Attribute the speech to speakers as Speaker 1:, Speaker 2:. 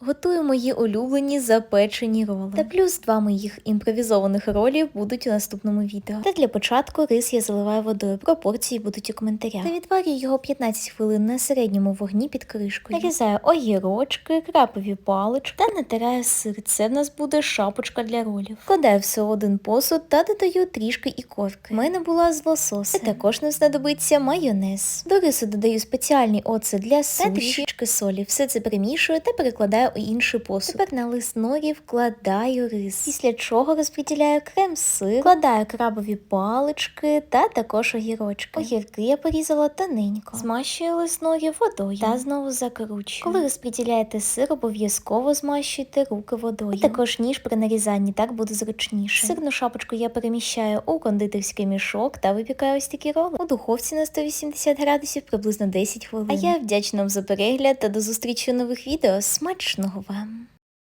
Speaker 1: Готую мої улюблені запечені роли. Та плюс два моїх імпровізованих ролі будуть у наступному відео. Та для початку рис я заливаю водою. Пропорції будуть у коментарях. Та відварюю його 15 хвилин на середньому вогні під кришкою. Нарізаю огірочки, крапові палички та натираю сир. Це в нас буде шапочка для ролів. Вкладаю все в один посуд та додаю трішки ікорки. У мене була з лосося. Та також нам знадобиться майонез. До рису додаю спеціальний оцет для суші. та трішки солі. Все це перемішую та перекладаю у інший посуд. Тепер на лист норі вкладаю рис. Після чого розподіляю крем-сир, вкладаю крабові палички та також огірочки. Огірки я порізала тоненько. Змащую лист норі водою та знову закручую. Коли розподіляєте сир, обов'язково змащуйте руки водою. А також ніж при нарізанні, так буде зручніше. Сирну шапочку я переміщаю у кондитерський мішок та випікаю ось такі роли. У духовці на 180 градусів приблизно 10 хвилин. А я вдячна вам за перегляд та до зустрічі у нових відео. Смачного вам!